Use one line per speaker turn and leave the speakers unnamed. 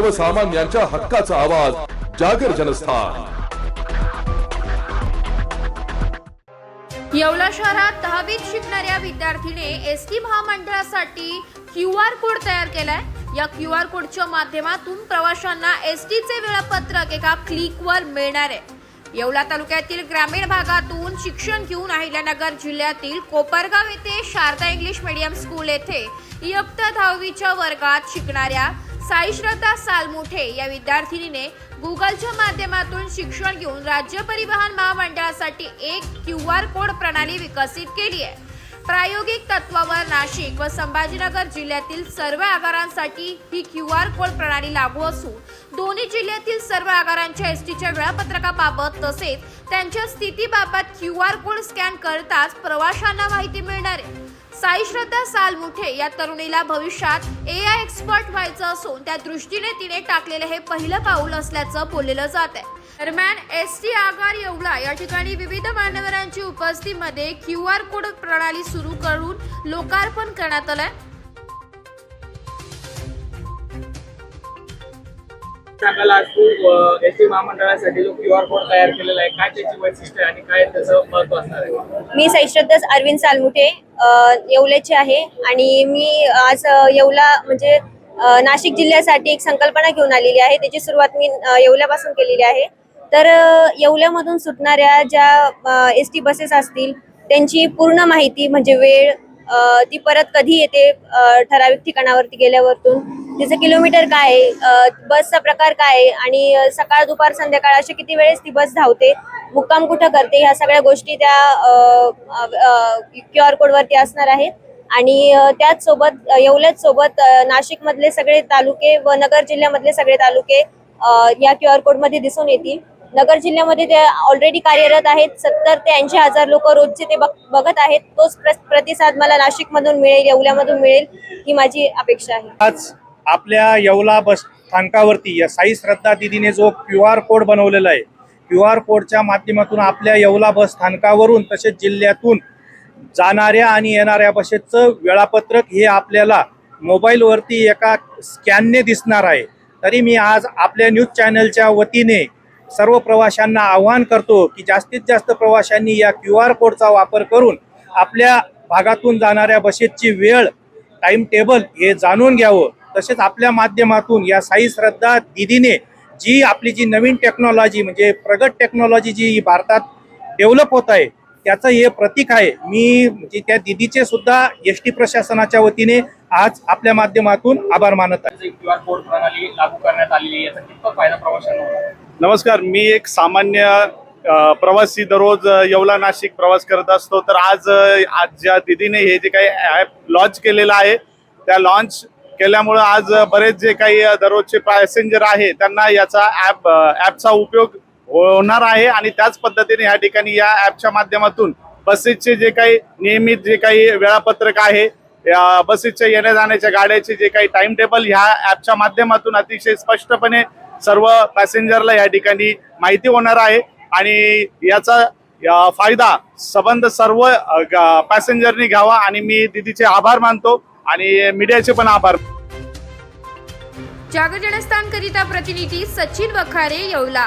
सर्वसामान्यांच्या हक्काचा आवाज जागर जनस्थान.
येवला शहरात दहावीत शिकणाऱ्या विद्यार्थीने एस टी महामंडळासाठी क्यू आर कोड तयार केलाय. या क्यू आर कोडच्या माध्यमातून प्रवाशांना एस टीचे वेळापत्रक एका क्लिकवर मिळणार आहे. येवला तालुक्यातील ग्रामीण भागातून शिक्षण घेऊन अहिल्यानगर जिल्ह्यातील कोपरगाव येथे शारदा इंग्लिश मीडियम स्कूल येथे इयत्ता दहावीच्या वर्गात शिकणाऱ्या साई श्रद्धा सालमुठे या विद्यार्थिनीने गुगलच्या माध्यमातून शिक्षण घेऊन राज्य परिवहन महामंडळासाठी एक क्यू आर कोड प्रणाली विकसित केली आहे. प्रायोगिक तत्वावर नाशिक व संभाजीनगर जिल्ह्यातील सर्व आगारांसाठी ही क्यू आर कोड प्रणाली लागू असून दोन्ही जिल्ह्यातील सर्व आगारांच्या एस टीच्या वेळापत्रकाबाबत तसेच त्यांच्या स्थितीबाबत क्यू आर कोड स्कॅन करताच प्रवाशांना माहिती मिळणार आहे. साई श्रद्धा सालमुठे या तरुणीला भविष्यात ए आय एक्सपर्ट व्हायचं असून त्या दृष्टीने तिने टाकलेलं हे पहिलं पाऊल असल्याचं बोललेलं जात आहे दरम्यान एस टी आगार येवला या ठिकाणी विविध मान्यवरांची उपस्थितीमध्ये क्यू आर कोड प्रणाली सुरू करून लोकार्पण करण्यात आलंय.
सांगायला आज तू एस टी महामंडळासाठी जो क्यू आर कोड तयार केलेला आहे काय त्याची वैशिष्ट्य आणि काय त्याचं महत्त्व असणार आहे?
मी सैश्रद्धास अरविंद सालमुठे येवल्याचे आहे आणि मी आज येवला म्हणजे नाशिक जिल्ह्यासाठी एक संकल्पना घेऊन आलेली आहे. त्याची सुरुवात मी येवल्यापासून केलेली आहे. तर येवल्यामधून सुटणाऱ्या ज्या एस टी बसेस असतील त्यांची पूर्ण माहिती म्हणजे वेळ ती परत कधी येते ठराविक ठिकाणावरती गेल्यावरतून? तिचं किलोमीटर काय बसचा प्रकार काय आहे आणि सकाळ दुपार संध्याकाळ अशा किती वेळेस ती बस धावते मुक्काम कुठं करते ह्या सगळ्या गोष्टी त्या क्यू आर कोडवरती असणार आहेत आणि त्याच सोबत येवल्याच सोबत नाशिक मधले सगळे तालुके व नगर जिल्ह्यामधले सगळे तालुके या क्यू आर कोडमध्ये दिसून येतील. नगर जिल्ह्यामध्ये ते ऑलरेडी कार्यरत आहेत सत्तर ते ऐंशी हजार लोक रोजचे ते बघत आहेत. तोच प्रतिसाद मला नाशिकमधून मिळेल येवल्यामधून मिळेल ही माझी अपेक्षा आहे.
आज आपल्या येवला बस स्थानकावरती या साई श्रद्धा दिदीने जो क्यू आर कोड बनवलेला आहे क्यू आर कोडच्या माध्यमातून आपल्या येवला बस स्थानकावरून तसेच जिल्ह्यातून जाणाऱ्या आणि येणाऱ्या बसेसचं वेळापत्रक हे आपल्याला मोबाईलवरती एका स्कॅनने दिसणार आहे. तरी मी आज आपल्या न्यूज चॅनलच्या वतीने सर्व प्रवाशांना आवाहन करतो की जास्तीत जास्त प्रवाशांनी या क्यू आर कोडचा वापर करून आपल्या भागातून जाणाऱ्या बसेसची वेळ टाईम टेबल हे जाणून घ्यावं. तसेच आपल्या माध्यमातून या साई श्रद्धा दिदीने जी आपली जी नवीन टेक्नॉलॉजी म्हणजे प्रगत टेक्नॉलॉजी जी भारतात डेव्हलप होत आहे त्याचं हे प्रतीक आहे. मी म्हणजे त्या दिदीचे सुद्धा एस टी प्रशासनाच्या वतीने आज आपल्या माध्यमातून आभार मानत आहे.
क्यू आर कोड प्रणाली लागू करण्यात आलेली आहे याचा कितपत फायदा प्रवाशांना होणार?
नमस्कार मी एक सामान्य प्रवासी दररोज येवला नाशिक प्रवास करत असतो. तर आज आज ज्या दिदीने हे जे काही ॲप लॉन्च केलेलं आहे त्या लॉन्च केल्यामुळं आज बरेच जे काही दररोजचे पॅसेंजर आहे त्यांना याचा ॲप ॲपचा उपयोग हो, होणार आहे आणि त्याच पद्धतीने या ठिकाणी या ॲपच्या माध्यमातून बसेसचे जे काही नियमित जे काही वेळापत्रक आहे बसेसच्या येण्या जाण्याच्या गाड्याचे जे काही टाइम टेबल ह्या ॲपच्या माध्यमातून अतिशय स्पष्टपणे सर्व पॅसेंजरला या ठिकाणी माहिती होणार आहे आणि याचा या फायदा संबंध सर्व पॅसेंजरनी घ्यावा आणि मी दिदीचे आभार मानतो. आणि मीडियाचे पण आभार.
जागर जनस्थान करिता प्रतिनिधी सचिन वखारे येवला.